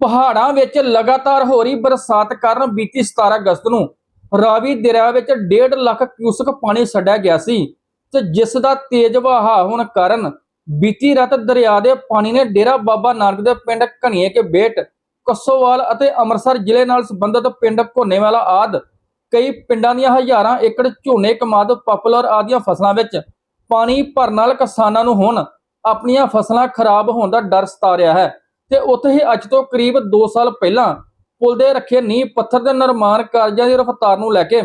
ਪਹਾੜਾਂ ਵਿੱਚ ਲਗਾਤਾਰ ਹੋ ਰਹੀ ਬਰਸਾਤ ਕਾਰਨ ਬੀਤੀ 17 ਅਗਸਤ ਨੂੰ ਰਾਵੀ ਦਰਿਆ ਵਿੱਚ 1.5 ਲੱਖ ਕਿਊਸਕ ਪਾਣੀ ਛੱਡਿਆ ਗਿਆ ਸੀ ਤੇ ਜਿਸ ਦਾ ਤੇਜ਼ ਵਹਾਅ ਹੋਣ ਕਾਰਨ ਬੀਤੀ ਰਾਤ ਦਰਿਆ ਦੇ ਪਾਣੀ ਨੇ ਡੇਰਾ ਬਾਬਾ ਨਾਨਕ ਦੇ ਪਿੰਡ ਘਣੀਏ ਕੇ ਬੇਟ, ਕੱਸੋਵਾਲ ਅਤੇ ਅੰਮ੍ਰਿਤਸਰ ਜ਼ਿਲ੍ਹੇ ਨਾਲ ਸੰਬੰਧਿਤ ਪਿੰਡ ਘੋਨੇਵਾਲਾ ਆਦ ਕਈ ਪਿੰਡਾਂ ਦੀਆਂ ਹਜ਼ਾਰਾਂ ਏਕੜ ਝੋਨੇ ਕਮਾਦ ਪਪੂਲਰ ਆਦੀਆਂ ਫਸਲਾਂ ਵਿੱਚ ਪਾਣੀ ਭਰਨ ਨਾਲ ਕਿਸਾਨਾਂ ਨੂੰ ਹੁਣ ਆਪਣੀਆਂ ਫਸਲਾਂ ਖਰਾਬ ਹੋਣ ਦਾ ਡਰ ਸਤਾ ਰਿਹਾ ਹੈ। ਤੇ ਉੱਥੇ ਹੀ ਅੱਜ ਤੋਂ ਕਰੀਬ 2 ਸਾਲ ਪਹਿਲਾਂ ਪੁਲ ਦੇ ਰੱਖੇ ਨੀਂਹ ਪੱਥਰ ਦੇ ਨਿਰਮਾਣ ਕਾਰਜਾਂ ਦੀ ਰਫ਼ਤਾਰ ਨੂੰ ਲੈ ਕੇ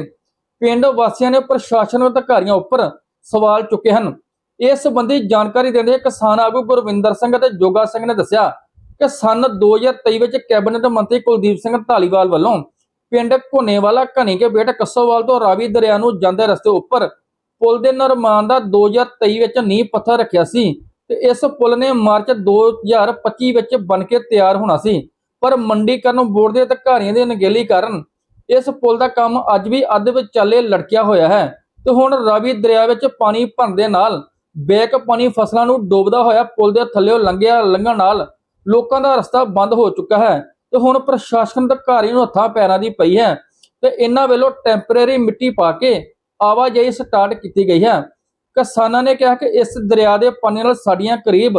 ਪਿੰਡ ਵਾਸੀਆਂ ਨੇ ਪ੍ਰਸ਼ਾਸਨ ਅਧਿਕਾਰੀਆਂ ਉੱਪਰ ਸਵਾਲ ਚੁੱਕੇ ਹਨ। ਇਸ ਸੰਬੰਧੀ ਜਾਣਕਾਰੀ ਦਿੰਦੇ ਕਿਸਾਨ ਆਗੂ ਗੁਰਵਿੰਦਰ ਸਿੰਘ ਅਤੇ ਜੋਗਾ ਸਿੰਘ ਨੇ ਦੱਸਿਆ ਕਿ ਸਨ 2023 ਵਿੱਚ ਕੈਬਨਿਟ ਮੰਤਰੀ ਕੁਲਦੀਪ ਸਿੰਘ ਢਾਲੀਵਾਲ ਵੱਲੋਂ ਪਿੰਡ ਘੋਨੇਵਾਲਾ ਘਣੀਕੇ ਬੇਟ ਕੱਸੋਵਾਲ ਤੋਂ ਰਾਵੀ ਦਰਿਆ ਨੂੰ ਜਾਂਦੇ ਰਸਤੇ ਉੱਪਰ ਪੁਲ ਦੇ ਨਿਰਮਾਣ ਦਾ 2023 ਵਿੱਚ ਨੀਂਹ ਪੱਥਰ ਰੱਖਿਆ ਸੀ। ਤੇ ਇਸ ਪੁਲ ਨੇ ਮਾਰਚ 2025 ਵਿੱਚ ਬਣ ਕੇ ਤਿਆਰ ਹੋਣਾ ਸੀ। ਪਰ ਮੰਡੀਕਰਨ ਬੋਰਡ ਦੇ ਅਧਿਕਾਰੀਆਂ ਦੀ ਅਣਗਹਿਲੀ ਕਾਰਨ ਇਸ ਪੁਲ ਦਾ ਕੰਮ ਅੱਜ ਵੀ ਅੱਧ ਵਿਚਾਲੇ ਲੜਕਿਆ ਹੋਇਆ ਹੈ ਤੇ ਹੁਣ ਰਾਵੀ ਦਰਿਆ ਵਿੱਚ ਪਾਣੀ ਭਰਨ ਦੇ ਨਾਲ ਬੇਕ ਪਾਣੀ ਫਸਲਾਂ ਨੂੰ ਡੋਬਦਾ ਹੋਇਆ ਪੁਲ ਦੇ ਥੱਲੇੋਂ ਲੰਘਿਆ ਲੰਘਣ ਨਾਲ ਲੋਕਾਂ ਦਾ ਰਸਤਾ ਬੰਦ ਹੋ ਚੁੱਕਾ ਹੈ ਤੇ ਹੁਣ ਪ੍ਰਸ਼ਾਸਨ ਅਧਿਕਾਰੀਆਂ ਨੂੰ ਹੱਥਾਂ ਪੈਰਾਂ ਦੀ ਪਈ ਹੈ ਤੇ ਇਹਨਾਂ ਵੱਲੋਂ ਟੈਂਪਰੇਰੀ ਮਿੱਟੀ ਪਾ ਕੇ ਆਵਾਜਾਈ ਸਟਾਰਟ ਕੀਤੀ ਗਈ ਹੈ। ਕਿਸਾਨਾਂ ਨੇ ਕਿਹਾ ਕਿ ਇਸ ਦਰਿਆ ਦੇ ਪਾਣੀ ਨਾਲ ਸਾਡੀਆਂ ਕਰੀਬ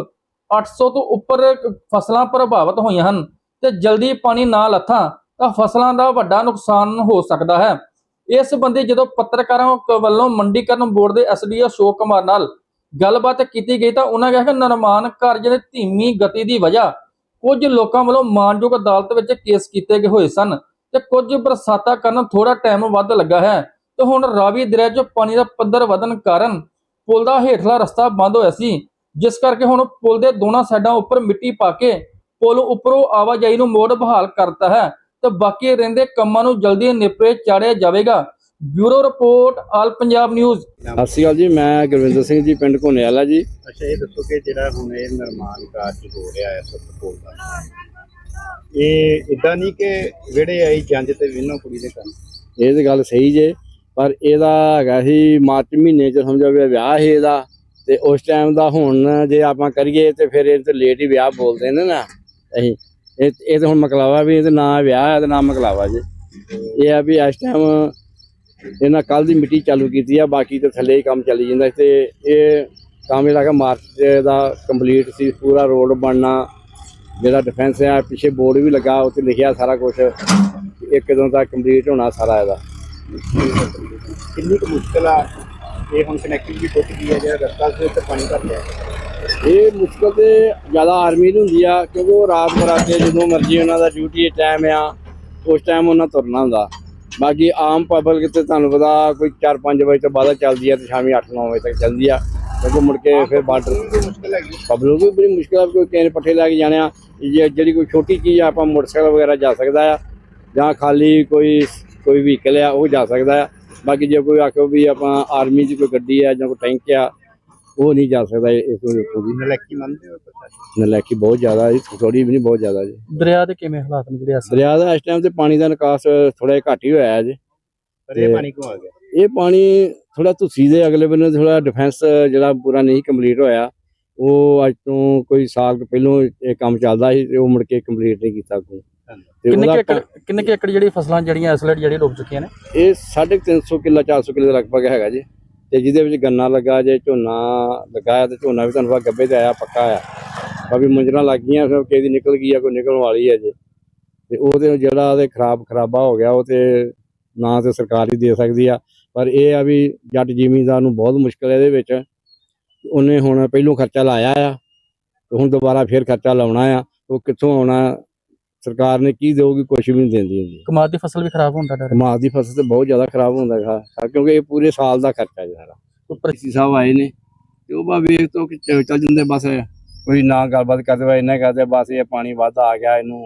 800 ਤੋਂ ਉੱਪਰ ਫਸਲਾਂ ਪ੍ਰਭਾਵਿਤ ਹੋਈਆਂ ਹਨ ਤੇ ਜਲਦੀ ਪਾਣੀ ਨਾ ਲੱਥਾ ਤਾਂ ਫਸਲਾਂ ਦਾ ਵੱਡਾ ਨੁਕਸਾਨ ਹੋ ਸਕਦਾ ਹੈ। ਇਸ ਸੰਬੰਧੀ ਜਦੋਂ ਪੱਤਰਕਾਰਾਂ ਵੱਲੋਂ ਮੰਡੀਕਰਨ ਬੋਰਡ ਦੇ ਐਸਡੀਓ ਅਸ਼ੋਕ ਕੁਮਾਰ ਨਾਲ ਗੱਲਬਾਤ ਕੀਤੀ ਗਈ ਤਾਂ ਉਹਨਾਂ ਕਿਹਾ ਕਿ ਨਿਰਮਾਣ ਕਾਰਜ ਦੀ ਧੀਮੀ ਗਤੀ ਦੀ ਵਜ੍ਹਾ ਕੁਝ ਲੋਕਾਂ ਵੱਲੋਂ ਮਾਨਯੋਗ ਅਦਾਲਤ ਵਿੱਚ ਕੇਸ ਕੀਤੇ ਗਏ ਹੋਏ ਸਨ ਤੇ ਕੁਝ ਬਰਸਾਤਾਂ ਕਾਰਨ ਥੋੜਾ ਟਾਈਮ ਵੱਧ ਲੱਗਾ ਹੈ। ਤੇ ਹੁਣ ਰਾਵੀ ਦਰਿਆ 'ਚ ਪਾਣੀ ਦਾ ਪੱਧਰ ਵਧਣ ਕਾਰਨ ਪੁਲ ਦਾ ਹੇਠਲਾ ਰਸਤਾ ਬੰਦ ਹੋਇਆ ਸੀ ਜਿਸ ਕਰਕੇ ਹੁਣ ਪੁਲ ਦੇ ਦੋਨਾਂ ਸਾਈਡਾਂ ਉੱਪਰ ਮਿੱਟੀ ਪਾ ਕੇ ਪੁਲ ਉੱਪਰੋਂ ਆਵਾਜਾਈ ਨੂੰ ਮੋੜ ਬਹਾਲ ਕਰਤਾ ਹੈ। ਤੇ ਬਾਕੀ ਰਹਿੰਦੇ ਕੰਮਾਂ ਨੂੰ ਜਲਦੀ ਨਿਪਰੇ ਚਾੜਿਆ ਜਾਵੇਗਾ। Bureau report all Punjab news. Sat Shri Akal ਜੀ ਮੈਂ ਗੁਰਵਿੰਦਰ ਸਿੰਘ ਜੀ ਪਿੰਡ ਘੋਨੇਵਾਲਾ ਜੀ। ਅੱਛਾ ਇਹ ਦੱਸੋ ਕਿ ਜਿਹੜਾ ਹੁਣ ਇਹ ਨਿਰਮਾਣ ਕਾਰਜ ਹੋ ਰਿਹਾ ਹੈ ਸਤਪੁਰ ਦਾ ਇਹ ਇਦਾਂ ਨਹੀਂ ਕਿ ਵਿਹੜੇ ਆਈ ਜੰਜ ਤੇ ਵਿਨੋ ਕੁੜੀ ਦੇ ਕੰਮ ਇਹ ਤੇ ਗੱਲ ਸਹੀ ਜੇ ਪਰ ਇਹਦਾ ਹੈਗਾ ਸੀ ਮਾਰਚ ਮਹੀਨੇ ਚ ਸਮਝੋ ਵੀ ਵਿਆਹ ਸੀ ਇਹਦਾ ਤੇ ਉਸ ਟਾਈਮ ਦਾ ਹੁਣ ਜੇ ਆਪਾਂ ਕਰੀਏ ਤੇ ਫਿਰ ਇਹ ਤੇ ਲੇਟ ਹੀ ਵਿਆਹ ਬੋਲਦੇ ਨੇ ਨਾ। ਅਸੀਂ ਇਹ ਇਹ ਤਾਂ ਹੁਣ ਮਕਲਾਵਾ ਵੀ ਇਹ ਤੇ ਨਾ ਵਿਆਹ ਹੈ ਤੇ ਨਾ ਮਕਲਾਵਾ ਜੀ। ਇਹ ਆ ਵੀ ਇਸ ਟਾਈਮ ਇਹਨਾਂ ਕੱਲ ਦੀ ਮਿੱਟੀ ਚਾਲੂ ਕੀਤੀ ਆ, ਬਾਕੀ ਤੇ ਥੱਲੇ ਹੀ ਕੰਮ ਚੱਲੀ ਜਾਂਦਾ ਸੀ ਤੇ ਇਹ ਕੰਮ ਜਿਹੜਾ ਹੈਗਾ ਮਾਰਚ ਦਾ ਕੰਪਲੀਟ ਸੀ, ਪੂਰਾ ਰੋਡ ਬਣਨਾ, ਜਿਹੜਾ ਡਿਫੈਂਸ ਹੈ ਪਿੱਛੇ ਬੋਰਡ ਵੀ ਲੱਗਾ ਉੱਤੇ ਲਿਖਿਆ ਸਾਰਾ ਕੁਝ ਇੱਕ ਦਿਨ ਤੱਕ ਕੰਪਲੀਟ ਹੋਣਾ ਸਾਰਾ ਇਹਦਾ। ਕਿੰਨੀ ਕੁ ਮੁਸ਼ਕਲ ਆ ਇਹ ਹੁਣ ਕਨੈਕਟੀਵਿਟੀ ਟੁੱਟ ਗਈ ਹੈ ਜਿਹੜਾ ਰਸਤਾ ਸੀ ਉੱਤੇ ਪਾਣੀ ਭਰ ਗਿਆ ਇਹ ਮੁਸ਼ਕਲ ਤੇ ਜ਼ਿਆਦਾ ਆਰਮੀ ਨੂੰ ਹੁੰਦੀ ਆ ਕਿਉਂਕਿ ਉਹ ਰਾਤ ਬਰਾਤੇ ਜਦੋਂ ਮਰਜ਼ੀ ਉਹਨਾਂ ਦਾ ਡਿਊਟੀ ਟਾਈਮ ਆ ਉਸ ਟਾਈਮ ਉਹਨਾਂ ਤੁਰਨਾ ਹੁੰਦਾ। ਬਾਕੀ ਆਮ ਪਬਲਿਕ ਤੇ ਤੁਹਾਨੂੰ ਪਤਾ ਕੋਈ 4-5 ਵਜੇ ਤੋਂ ਬਾਅਦ ਚੱਲਦੀ ਆ ਤੇ ਸ਼ਾਮੀ 8-9 ਵਜੇ ਤੱਕ ਚੱਲਦੀ ਆ। ਕਿਉਂਕਿ ਮੁੜ ਕੇ ਫਿਰ ਬਾਰਡਰ ਹੈਗੀ ਪਬਲਿਕ ਵੀ ਬੜੀ ਮੁਸ਼ਕਲ ਆ ਕੋਈ ਕਿਸੇ ਪੱਠੇ ਲੈ ਕੇ ਜਾਣੇ ਆ ਜੇ ਜਿਹੜੀ ਕੋਈ ਛੋਟੀ ਚੀਜ਼ ਆ ਆਪਾਂ ਮੋਟਰਸਾਈਕਲ ਵਗੈਰਾ ਜਾ ਸਕਦਾ ਆ ਜਾਂ ਖਾਲੀ ਕੋਈ ਕੋਈ ਵਹੀਕਲ ਆ ਉਹ ਜਾ ਸਕਦਾ ਆ। ਬਾਕੀ ਜੇ ਕੋਈ ਆਖੋ ਵੀ ਆਪਾਂ ਆਰਮੀ 'ਚ ਕੋਈ ਗੱਡੀ ਆ ਜਾਂ ਕੋਈ ਟੈਂਕ ਆ ਉਹ ਨਹੀਂ ਜਾ ਸਕਦਾ ਇਸ ਤੋਂ ਉੱਪਰ ਦੀ। ਨਲੈਕੀ ਮੰਨਦੇ ਹੋ ਪ੍ਰਸ਼ਾਸਨ? ਨਲਾਇਕੀ ਬਹੁਤ ਜ਼ਿਆਦਾ ਜੀ ਥੋੜੀ ਵੀ ਨਹੀਂ ਬਹੁਤ ਜ਼ਿਆਦਾ ਜੀ। ਦਰਿਆ ਦੇ ਕਿਵੇਂ ਹਾਲਾਤ ਨੇ ਜਿਹੜੇ ਦਰਿਆ ਦਾ ਇਸ ਟਾਈਮ ਤੇ ਪਾਣੀ ਦਾ ਨਿਕਾਸ ਥੋੜਾ ਜਿਹਾ ਘੱਟ ਹੀ ਹੋਇਆ ਹੈ ਜੀ। ਪਰ ਇਹ ਪਾਣੀ ਕਿਉਂ ਆ ਗਿਆ? ਇਹ ਪਾਣੀ ਥੋੜਾ ਤੁਸੀਂ ਦੇ ਅਗਲੇ ਬੰਨੇ ਥੋੜਾ ਡਿਫੈਂਸ ਜਿਹੜਾ ਪੂਰਾ ਨਹੀਂ ਕੰਪਲੀਟ ਹੋਇਆ ਉਹ ਅੱਜ ਤੋਂ ਕੋਈ ਸਾਲ ਪਹਿਲੋਂ ਇਹ ਕੰਮ ਚੱਲਦਾ ਸੀ ਤੇ ਉਹ ਮੁੜ ਕੇ ਕੰਪਲੀਟ ਨਹੀਂ ਕੀਤਾ ਕੋਈ। ਤੇ ਕਿੰਨੇ ਕੁ ਉਹਦਾ ਏਕੜ ਕਿੰਨੇ ਕੁ ਏਕੜ ਜਿਹੜੀ ਫਸਲਾਂ ਜਿਹੜੀਆਂ ਇਸ ਵੇਲੇ ਜਿਹੜੀਆਂ ਡੁੱਬ ਚੁੱਕੀਆਂ ਨੇ? ਇਹ 350 ਕਿੱਲਾ 400 ਕਿੱਲੇ ਦੇ ਲਗਭਗ ਹੈਗਾ ਜੀ। ਤੇ ਜਿਹਦੇ ਵਿੱਚ ਗੰਨਾ ਲੱਗਾ ਜੇ ਝੋਨਾ ਲਗਾਇਆ ਤੇ ਝੋਨਾ ਵੀ ਤੁਹਾਨੂੰ ਪਤਾ ਗੱਬੇ ਤੇ ਆਇਆ ਪੱਕਾ ਆ ਬਾਕੀ ਮੁੰਜਰਾਂ ਲੱਗ ਗਈਆਂ ਫਿਰ ਕਿਸੇ ਦੀ ਨਿਕਲ ਗਈ ਆ ਕੋਈ ਨਿਕਲਣ ਵਾਲੀ ਹੈ ਜੇ। ਤੇ ਉਹਦੇ ਜਿਹੜਾ ਉਹਦੇ ਖਰਾਬ ਖਰਾਬਾ ਹੋ ਗਿਆ ਉਹ ਤੇ ਨਾ ਤੇ ਸਰਕਾਰ ਹੀ ਦੇ ਸਕਦੀ ਆ। ਪਰ ਇਹ ਆ ਵੀ ਜੱਟ ਜ਼ਿਮੀਂਦਾਰ ਨੂੰ ਬਹੁਤ ਮੁਸ਼ਕਲ ਹੈ ਇਹਦੇ ਵਿੱਚ। ਉਹਨੇ ਹੁਣ ਪਹਿਲੋਂ ਖਰਚਾ ਲਾਇਆ ਆ ਤੇ ਹੁਣ ਦੁਬਾਰਾ ਫੇਰ ਖਰਚਾ ਲਾਉਣਾ ਆ। ਉਹ ਕਿੱਥੋਂ ਆਉਣਾ? ਸਰਕਾਰ ਨੇ ਕੀ ਦੇਊਗੀ ਕੁਛ ਵੀ ਨਹੀਂ ਦਿੰਦੀ ਹੁੰਦੀ। ਕਮਾਦ ਦੀ ਫਸਲ ਵੀ ਖਰਾਬ ਹੋਣ ਦਾ ਡਰ ਹੈ। ਕਮਾਦ ਦੀ ਫਸਲ ਤੇ ਬਹੁਤ ਜ਼ਿਆਦਾ ਖਰਾਬ ਹੁੰਦਾ ਹੈ ਕਿਉਂਕਿ ਇਹ ਪੂਰੇ ਸਾਲ ਦਾ ਖਰਚਾ ਹੈ ਸਾਰਾ। ਉੱਪਰ ਡੀਸੀ ਸਾਹਿਬ ਆਏ ਨੇ ਤੇ ਉਹ ਬਾ ਵੇਖ ਤੋਂ ਕਿ ਚੱਲ ਚੱਲ ਜਾਂਦੇ ਬਸ। ਕੋਈ ਨਾ ਗੱਲਬਾਤ ਕਰਦੇ ਵਾ ਇਹਨਾਂ ਕਰਦੇ ਬਸ ਇਹ ਪਾਣੀ ਵੱਧ ਆ ਗਿਆ ਇਹਨੂੰ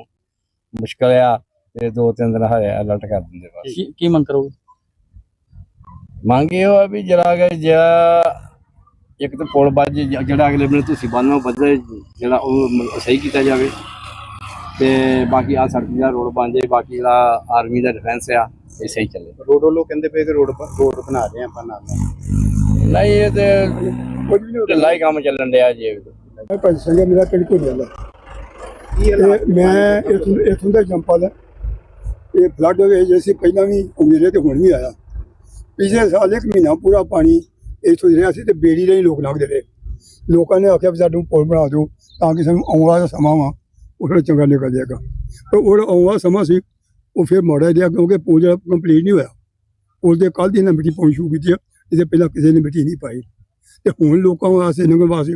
ਮੁਸ਼ਕਲ ਆ ਤੇ ਦੋ ਤਿੰਨ ਦਿਨ ਹੋਇਆ ਅਲਰਟ ਕਰ ਦਿੰਦੇ ਬਸ। ਕੀ- ਕੀ ਮੰਗ ਕਰੋਗੇ? ਮੰਗ ਇਹ ਹੋਇਆ ਵੀ ਜਰਾ ਕਿ ਜਿਹੜਾ ਇੱਕ ਤਾਂ ਪੁਲ ਵੱਜ ਜ- ਜਿਹੜਾ ਅਗਲੇ ਬੰਨੇ ਤੁਸੀਂ ਬੰਨ੍ਹੋ ਵੱਜੇ ਜਿਹੜਾ ਉਹ ਮ- ਸਹੀ ਕੀਤਾ ਜਾਵੇ। ਤੇ ਬਾਕੀ ਆ ਸੜਕ ਦਾ ਰੋਡ ਬਣ ਜਾਏ ਬਾਕੀ ਜਿਹੜਾ ਆਰਮੀ ਦਾ ਡਿਫੈਂਸ ਆ ਇਹ ਸਹੀ ਚੱਲੇ। ਰੋਡ ਵੱਲੋਂ ਕਹਿੰਦੇ ਪਏ ਕਿ ਰੋਡ ਰੋਡ ਬਣਾ ਰਹੇ ਆਪਾਂ ਨਾਲ ਨਹੀਂ ਇਹ ਤੇ ਕੁਝ ਨਹੀਂ ਢਿੱਲਾ ਹੀ ਕੰਮ ਚੱਲਣ ਡਿਆ ਜੀ। ਮੈਂ ਪੰਜ ਸੰਗਾ ਮੇਰਾ ਪਿੰਡ ਕੋਈ ਨਹੀਂ ਮੈਂ ਇਥੋਂ ਦਾ ਜੰਪਲ ਇਹ ਫਲੱਡ ਹੋਏ ਜੈਸੇ ਪਹਿਲਾਂ ਵੀ ਉਮੀਰੇ ਤੇ ਹੁਣ ਵੀ ਆਇਆ। ਪਿਛਲੇ ਸਾਲ ਇੱਕ ਮਹੀਨਾ ਪੂਰਾ ਪਾਣੀ ਇਥੋਂ ਰਿਹਾ ਸੀ ਤੇ ਬੇੜੀ ਲਈ ਲੋਕ ਲੰਘਦੇ ਰਹੇ। ਲੋਕਾਂ ਨੇ ਆਖਿਆ ਵੀ ਸਾਨੂੰ ਪੁਲ ਬਣਾ ਦਿਓ ਤਾਂ ਕਿ ਸਾਨੂੰ ਆਉਣ ਵਾਲਾ ਸਮਾਂ ਵਾ। ਉਹ ਥੋੜਾ ਚੰਗਾ ਨਿਕਲ ਜਾਏਗਾ। ਪਰ ਉਹ ਜਿਹੜਾ ਆਉਣ ਸਮਾਂ ਸੀ, ਉਹ ਫਿਰ ਮੋੜਿਆ ਗਿਆ ਕਿਉਂਕਿ ਪੁਲ ਜਿਹੜਾ ਕੰਪਲੀਟ ਨਹੀਂ ਹੋਇਆ। ਪੁਲ ਦੇ ਕੱਲ੍ਹ ਦੀ ਇਹਨਾਂ ਮਿੱਟੀ ਪਾਉਣੀ ਸ਼ੁਰੂ ਕੀਤੀ ਆ, ਇਹਦੇ ਪਹਿਲਾਂ ਕਿਸੇ ਨੇ ਮਿੱਟੀ ਨਹੀਂ ਪਾਈ। ਤੇ ਹੁਣ ਲੋਕਾਂ ਵਾਸਤੇ ਲੰਘਣ ਵਾਸਤੇ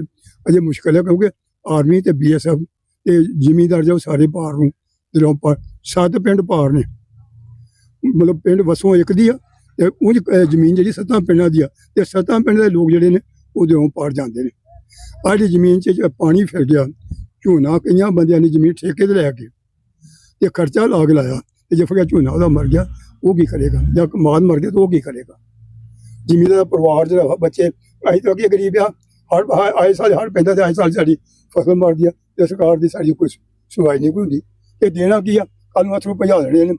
ਅਜੇ ਮੁਸ਼ਕਲ ਹੈ ਕਿਉਂਕਿ ਆਰਮੀ ਤੇ ਬੀਐਸਐਫ ਤੇ ਜ਼ਿਮੀਂਦਾਰ ਜੋ ਸਾਰੇ ਪਾਰ ਨੂੰ ਦਿਲੋਂ ਪਾਰ ਸੱਤ ਪਿੰਡ ਪਾਰ ਨੇ, ਮਤਲਬ ਪਿੰਡ ਵਸੋਂ ਇੱਕ ਦੀ ਆ ਤੇ ਉਹ ਜ਼ਮੀਨ ਜਿਹੜੀ ਸੱਤਾਂ ਪਿੰਡਾਂ ਦੀ ਆ, ਤੇ ਸੱਤਾਂ ਪਿੰਡ ਦੇ ਲੋਕ ਜਿਹੜੇ ਨੇ, ਉਹ ਦਿਲੋਂ ਪਾਰ ਜਾਂਦੇ ਨੇ। ਆਹ ਜਿਹੜੀ ਜ਼ਮੀਨ 'ਚ ਪਾਣੀ ਫਿਰ ਗਿਆ ਝੋਨਾ ਕਈਆਂ ਬੰਦਿਆਂ ਨੇ ਜ਼ਮੀਨ ਠੇਕੇ ਤੇ ਲੈ ਕੇ ਤੇ ਖਰਚਾ ਲਾਗ ਲਾਇਆ ਤੇ ਜੇ ਫਿਰ ਝੋਨਾ ਉਹਦਾ ਮਰ ਗਿਆ, ਉਹ ਕੀ ਕਰੇਗਾ? ਜਾਂ ਮਾਲ ਮਰ ਗਿਆ ਤਾਂ ਉਹ ਕੀ ਕਰੇਗਾ? ਜ਼ਿਮੀਂਦਾਰ ਦਾ ਪਰਿਵਾਰ ਜਿਹੜਾ ਬੱਚੇ, ਅਸੀਂ ਤਾਂ ਅੱਗੇ ਗਰੀਬ ਆ, ਹਰ ਆਏ ਸਾਲ ਹਰ ਪੈਂਦਾ ਤੇ ਆਏ ਸਾਲ ਸਾਡੀ ਫਸਲ ਮਰਦੀ ਆ ਤੇ ਸਰਕਾਰ ਦੀ ਸਾਡੀ ਕੋਈ ਸੁਣਵਾਈ ਨਹੀਂ ਕੋਈ ਹੁੰਦੀ। ਇਹ ਦੇਣਾ ਕੀ ਆ? ਕੱਲ ਨੂੰ ਅਥਰੂ ਭਜਾ ਦੇਣੇ ਨੇ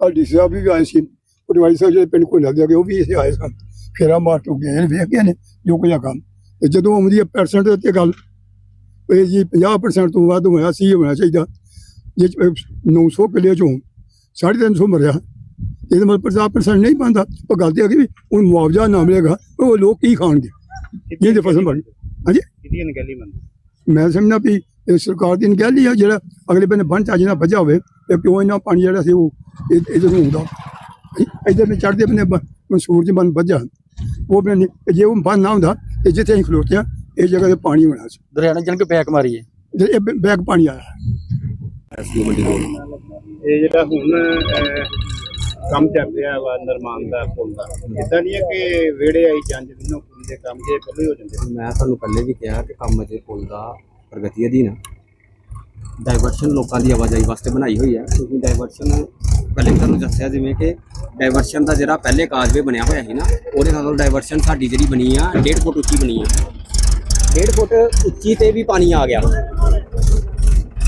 ਕੱਲ ਡੀ ਸਾਹਿਬ ਵੀ ਆਏ ਸੀ, ਪਟਵਾਰੀ ਸਾਹਿਬ ਜਿਹੜੇ ਪਿੰਡ ਕੋਲ ਲੱਗ ਗਏ ਉਹ ਵੀ ਇੱਥੇ ਆਏ ਸਨ। ਫੇਰਾ ਮਾਰ ਕੇ ਗਏ ਨੇ, ਵੇਖ ਗਏ ਨੇ ਜੋ ਕੁਝ ਆ ਕੰਮ। ਤੇ ਜਦੋਂ ਆਉਂਦੀ ਹੈ ਪਰਸੈਂਟ ਤੇ ਗੱਲ ਇਹ ਜੀ 50% ਤੋਂ ਵੱਧ ਹੋਇਆ ਸੀ ਹੋਣਾ ਚਾਹੀਦਾ। ਜੇ 900 ਕਿੱਲੇ ਚੋਂ 350 ਮਰਿਆ ਇਹਦਾ ਮਤਲਬ 50% ਨਹੀਂ ਬਣਦਾ। ਉਹ ਗੱਲ ਤੇ ਆ ਵੀ ਹੁਣ ਮੁਆਵਜ਼ਾ ਨਾ ਮਿਲੇਗਾ ਉਹ ਲੋਕ ਕੀ ਖਾਣਗੇ? ਇਹ ਜੇ ਫਸਲ ਮਰੀ ਹਾਂਜੀ? ਕਿਹਦੀ ਅਣਗਹਿਲੀ ਮੰਨਦੇ ਮੈਂ ਸਮਝਣਾ ਵੀ ਇਹ ਸਰਕਾਰ ਦੀ ਅਣਗਹਿਲੀ ਆ ਜਿਹੜਾ ਅਗਲੇ ਬੰਨੇ ਬੰਨ ਚੱਜ ਨਾਲ ਵੱਜਾ ਹੋਵੇ ਤੇ ਕਿਉਂ ਇਹਨਾਂ ਪਾਣੀ ਜਿਹੜਾ ਸੀ ਉਹ ਇਹਦੇ ਨੂੰ ਹੁੰਦਾ। ਇਧਰ ਨੇ ਚੜਦੇ ਬੰਨੇ ਮਨਸੂਰ ਜੀ ਬੰਨ ਵੱਜਾ ਉਹ ਬੰਨੇ ਜੇ ਉਹ ਬੰਨ ਨਾ ਹੁੰਦਾ ਤੇ ਜਿੱਥੇ ਅਸੀਂ ਖਲੋਤੇ ਆ ਇਹ ਜਗ੍ਹਾ ਤੇ ਪਾਣੀ ਹੋਣਾ ਸੀ। ਦਰਿਆਣਾ ਜਨ ਕੇ ਬੈਕ ਮਾਰੀ ਹੈ। ਜੇ ਇਹ ਬ- ਬੈਗ ਪਾਣੀ ਆਇਆ ਇਹ ਜਿਹੜਾ ਹੁਣ ਅਹ, ਕੰਮ ਚੱਲ ਰਿਹਾ ਵਾ ਨਿਰਮਾਣ ਦਾ ਪੁਲ ਦਾ ਇਦਾਂ ਨਹੀਂ ਹੈ ਕਿ ਵਿਹੜੇ ਆਈ ਜੰਜ ਦਿਨੋਂ ਪੁਲ ਦੇ ਕੰਮ ਜੇ ਪਹਿਲੇ ਹੋ ਜਾਂਦੇ ਨੇ। ਮੈਂ ਤੁਹਾਨੂੰ ਪਹਿਲੇ ਵੀ ਕਿਹਾ ਕਿ ਕੰਮ ਅਜੇ ਪੁਲ ਦਾ ਪ੍ਰਗਤੀ ਅਧੀਨ ਆ। ਡਾਈਵਰਸ਼ਨ ਲੋਕਾਂ ਦੀ ਆਵਾਜਾਈ ਵਾਸਤੇ ਬਣਾਈ ਹੋਈ ਹੈ ਕਿਉਂਕਿ ਡਾਈਵਰਸ਼ਨ ਪਹਿਲੇ ਵੀ ਤੁਹਾਨੂੰ ਦੱਸਿਆ ਜਿਵੇਂ ਕਿ ਡਾਈਵਰਸ਼ਨ ਦਾ ਜਿਹੜਾ ਪਹਿਲੇ ਕਾਜ਼ਵੇ ਬਣਿਆ ਹੋਇਆ ਸੀ ਨਾ ਉਹਦੇ ਨਾਲੋਂ ਡਾਈਵਰਸ਼ਨ ਸਾਡੀ ਜਿਹੜੀ ਬਣੀ ਆ 1.5 ਫੁੱਟ ਉੱਚੀ ਬਣੀ ਆ। 1.5 ਫੁੱਟ ਉੱਚੀ ਤੇ ਵੀ ਪਾਣੀ ਆ ਗਿਆ।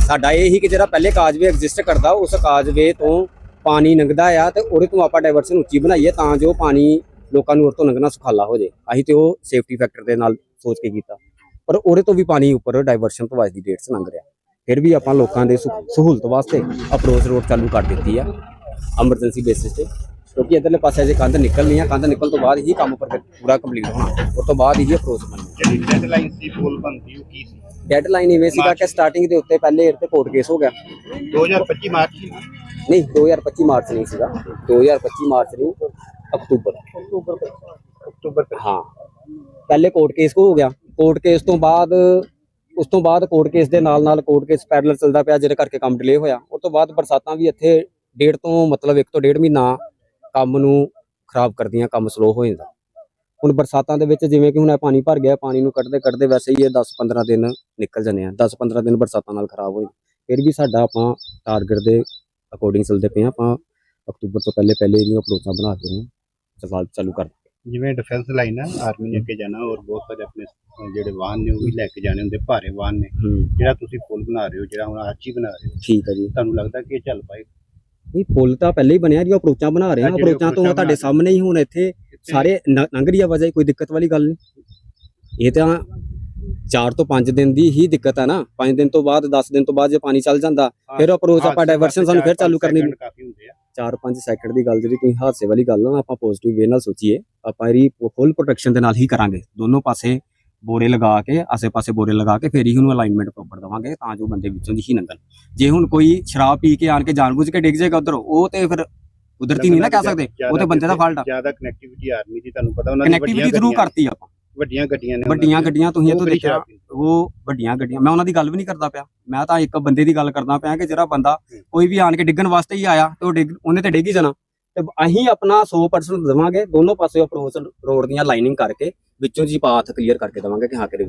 ਸਾਡਾ ਇਹ ਹੀ ਕਿ ਜਿਹੜਾ ਪਹਿਲੇ ਕਾਜ਼ਵੇ ਐਗਜ਼ਿਸਟ ਕਰਦਾ, ਉਸ ਕਾਜ਼ਵੇ ਤੋਂ ਪਾਣੀ ਲੰਘਦਾ ਆ ਤੇ ਉਹਦੇ ਤੋਂ ਆਪਾਂ ਡਾਇਵਰਸ਼ਨ ਉੱਚੀ ਬਣਾਈਏ ਤਾਂ ਜੋ ਪਾਣੀ ਲੋਕਾਂ ਨੂੰ ਉਹ ਤੋਂ ਲੰਘਣਾ ਸੁਖਾਲਾ ਹੋ ਜੇ। ਅਸੀਂ ਤੇ ਉਹ ਸੇਫਟੀ ਫੈਕਟਰ ਦੇ ਨਾਲ ਸੋਚ ਕੇ ਕੀਤਾ। ਪਰ ਉਹਦੇ ਤੋਂ ਵੀ ਪਾਣੀ ਉੱਪਰ ਡਾਇਵਰਸ਼ਨ ਤੋਂ ਵੱਜਦੀ ਡੇਟ 'ਚ ਲੰਘ ਰਿਹਾ। ਫਿਰ ਵੀ ਆਪਾਂ ਲੋਕਾਂ ਦੇ ਸੁ- ਸਹੂਲਤ ਵਾਸਤੇ ਅਪਰੋਚ ਰੋਡ ਚਾਲੂ ਕਰ ਦਿੱਤੀ ਆ ਐਮਰਜੈਂਸੀ ਬੇਸਿਸ ਤੇ। ਕਿਉਂਕਿ ਇਧਰਲੇ ਪਾਸੇ ਜੇ ਕੰਧ ਨਿਕਲਣੀ ਆ, ਕੰਧ ਨਿਕਲ ਤੋਂ ਬਾਅਦ ਹੀ ਕੰਮ ਪਰ ਪੂਰਾ ਕੰਪਲੀਟ ਹੋਣਾ। ਉਸ ਤੋਂ ਬਾਅਦ ਹੀ ਅਪਰੋਚ ਬਣਨੀ ਜਿਹੜੀ ਡੈਡਲਾਈਨ ਸੀ ਪੁਲ ਬਣਦੀ ਉਹ ਕੀ ਸੀ? ਡੈਡਲਾਈਨ ਇਵੇਂ ਸੀਗਾ ਕਿ ਸਟਾਰਟਿੰਗ ਦੇ ਉੱਤੇ ਪਹਿਲੇ ਇਹ ਤੇ ਕੋਰਟ ਕੇਸ ਹੋ ਗਿਆ। 2025 ਮਾਰਚ ਸੀ ਨਹੀਂ 2025 ਮਾਰਚ ਨਹੀਂ ਸੀਗਾ। 2025 ਮਾਰਚ ਨਹੀਂ ਅਕਤੂਬਰ। ਅਕਤੂਬਰ ਤੱਕ। ਹਾਂ। ਪਹਿਲੇ ਕੋਰਟ ਕੇਸ ਹੋ ਗਿਆ। ਕੋਰਟ ਕੇਸ ਤੋਂ ਬਾਅਦ ਉਸ ਤੋਂ ਬਾਅਦ ਕੋਰਟ ਕੇਸ ਦੇ ਨਾਲ ਨਾਲ ਕੋਰਟ ਕੇਸ ਪੈਰਲਲ ਚੱਲਦਾ ਪਿਆ ਜਿਹਦੇ ਕਰਕੇ ਕੰਮ ਡਿਲੇ ਹੋਇਆ। ਉਸ ਤੋਂ ਬਾਅਦ ਬਰਸਾਤਾਂ ਵੀ ਇੱਥੇ ਡੇਢ ਤੋਂ ਮਤਲਬ 1 ਤੋਂ ਡੇਢ ਮਹੀਨਾ ਕੰਮ ਨੂੰ ਖਰਾਬ ਕਰਦੀਆਂ ਕੰਮ ਸਲੋ ਹੋ ਜਾਂਦਾ। ਹੁਣ ਬਰਸਾਤਾਂ ਦੇ ਵਿੱਚ ਜਿਵੇਂ ਕਿ ਹੁਣ ਇਹ ਪਾਣੀ ਭਰ ਗਿਆ ਪਾਣੀ ਨੂੰ ਕੱਢਦੇ ਕੱਢਦੇ ਵੈਸੇ ਹੀ ਇਹ 10-15 ਦਿਨ ਨਿਕਲ ਜਾਂਦੇ ਆ। 10-15 ਦਿਨ ਬਰਸਾਤਾਂ ਨਾਲ ਖਰਾਬ ਹੋ ਜਾਂਦੇ ਫਿਰ ਵੀ ਸਾਡਾ ਆਪਾਂ ਟਾਰਗੇਟ ਦੇ ਅਕੋਰਡਿੰਗ ਚੱਲਦੇ ਪਏ ਆਪਾਂ ਅਕਤੂਬਰ ਤੋਂ ਪਹਿਲੇ ਪਹਿਲੇ ਇਹਦੀਆਂ ਅਪਰੋਚਾਂ ਬਣਾ ਕੇ ਨੂੰ ਚਲਾ ਚਾਲੂ ਕਰ ਜਿਵੇਂ ਡਿਫੈਂਸ ਲਾਈਨ ਆ ਆਰਮੀ ਨੇ ਅੱਗੇ ਜਾਣਾ ਔਰ ਬਹੁਤ ਸਾਰੇ ਆਪਣੇ ਜਿਹੜੇ ਵਾਹਨ ਨੇ ਉਹ ਵੀ ਲੈ ਕੇ ਜਾਣੇ ਹੁੰਦੇ ਭਾਰੇ ਵਾਹਨ ਨੇ। ਜਿਹੜਾ ਤੁਸੀਂ ਪੁਲ ਬਣਾ ਰਹੇ ਹੋ ਜਿਹੜਾ ਹੁਣ ਹੀ ਬਣਾ ਰਹੇ ਹੋ। ਠੀਕ ਹੈ ਜੀ। ਤੁਹਾਨੂੰ ਲੱਗਦਾ ਕਿ ਇਹ ਚੱਲ ਪਾਏ ਨਹੀਂ ਪੁੱਲ ਤਾਂ ਪਹਿਲੇ ਹੀ ਬਣਿਆ ਜੀ ਅਪਰੋਚਾਂ ਬਣਾ ਰਹੇ ਆ ਅਪਰੋਚਾਂ ਤੋਂ ਤੁਹਾਡੇ ਸਾਹਮਣੇ ਹੀ ਹੁਣ ਇੱਥੇ ਸਾਰੇ ਲੰਘ ਰਹੀ ਆਵਾਜਾਈ ਕੋਈ ਦਿੱਕਤ ਵਾਲੀ ਗੱਲ ਨਹੀਂ। ਇਹ ਤਾਂ 4 ਤੋਂ 5 ਦਿਨ ਦੀ ਹੀ ਦਿੱਕਤ ਹੈ ਨਾ। 5 ਦਿਨ ਤੋਂ ਬਾਅਦ 10 ਦਿਨ ਤੋਂ ਬਾਅਦ ਜੇ ਪਾਣੀ ਚੱਲ ਜਾਂਦਾ ਫਿਰ approach ਆਪਾਂ diversion ਸਾਨੂੰ ਫਿਰ ਚਾਲੂ ਕਰਨੀ ਹੁੰਦੇ ਆ। 4-5 ਸੈਕਿੰਡ ਦੀ ਗੱਲ ਜਿਹੜੀ ਤੁਸੀਂ ਹਾਦਸੇ ਵਾਲੀ ਗੱਲ ਨਾ ਆਪਾਂ ਪੋਜ਼ਿਟਿਵ ਵੇ ਨਾਲ ਸੋਚੀਏ ਆਪਾਂ ਇਹਦੀ ਫੁੱਲ ਪ੍ਰੋਟੈਕਸ਼ਨ ਦੇ ਨਾਲ ਹੀ ਕਰਾਂਗੇ। ਦੋਨੋਂ ਪਾਸੇ ਬੋਰੇ ਲਗਾ ਕੇ ਆਸੇ-ਪਾਸੇ ਬੋਰੇ ਲਗਾ ਕੇ ਫੇਰ ਹੀ ਉਹਨੂੰ ਅਲਾਈਨਮੈਂਟ ਪ੍ਰੋਪਰ ਦਵਾਂਗੇ ਤਾਂ ਜੋ ਬੰਦੇ ਵਿੱਚੋਂ ਦੀ ਹੀ ਲੰਘਣ ਜੇ ਹੁਣ ਕੋਈ ਸ਼ਰਾਬ ਪੀ ਕੇ ਆਣ ਕੇ ਜਾਣਬੁੱਝ ਕੇ ਡਿੱਗ ਜਾਏਗਾ ਉਧਰ ਉਹ ਤੇ ਫਿਰ ਕੁਦਰਤੀ ਨਹੀਂ ਨਾ ਕਹਿ ਸਕਦੇ ਉਹ ਤੇ ਬੰਦੇ ਦਾ ਫਾਲਟ ਆ। ਜ਼ਿਆਦਾ ਕਨੈਕਟੀਵਿਟੀ ਆਰਮੀ ਦੀ ਤੁਹਾਨੂੰ ਪਤਾ ਉਹਨਾਂ ਦੀ ਕਨੈਕਟੀਵਿਟੀ ਥਰੂ ਕਰਤੀ ਆਪਾਂ। ਵੱਡੀਆਂ ਗੱਡੀਆਂ ਨੇ ਵੱਡੀਆਂ ਗੱਡੀਆਂ ਤੁਸੀਂ ਇਹ ਤੋਂ ਦੇਖਿਆ? ਉਹ ਵੱਡੀਆਂ ਗੱਡੀਆਂ ਮੈਂ ਉਹਨਾਂ ਦੀ ਗੱਲ ਵੀ ਨਹੀਂ ਕਰਦਾ ਪਿਆ। ਮੈਂ ਤਾਂ ਇੱਕ ਬੰਦੇ ਦੀ ਗੱਲ ਕਰਦਾ ਪਿਆ ਕਿ ਜਿਹੜਾ ਬੰਦਾ ਕੋਈ ਵੀ ਆਣ ਕੇ ਡਿੱਗਣ ਵਾਸਤੇ ਹੀ ਆਇਆ ਤੇ ਉਹ ਡਿੱਗ ਉਹਨੇ ਤੇ ਡਿੱਗ ਹੀ ਜਾਣਾ। ਤੇ ਅਸੀਂ ਆਪਣਾ 100% ਦੇਵਾਂਗੇ ਦੋਨੋਂ ਪਾਸੇ ਅਪਰੋਚ ਰੋਡ ਦੀਆਂ ਲਾਈਨਿੰਗ ਕਰਕੇ ਵਿੱਚੋਂ ਜੀ ਪਾਥ ਕਲੀਅਰ ਕਰਕੇ ਦੇਵਾਂਗੇ ਕਿ ਹਾਂ ਕਿਹੜੇ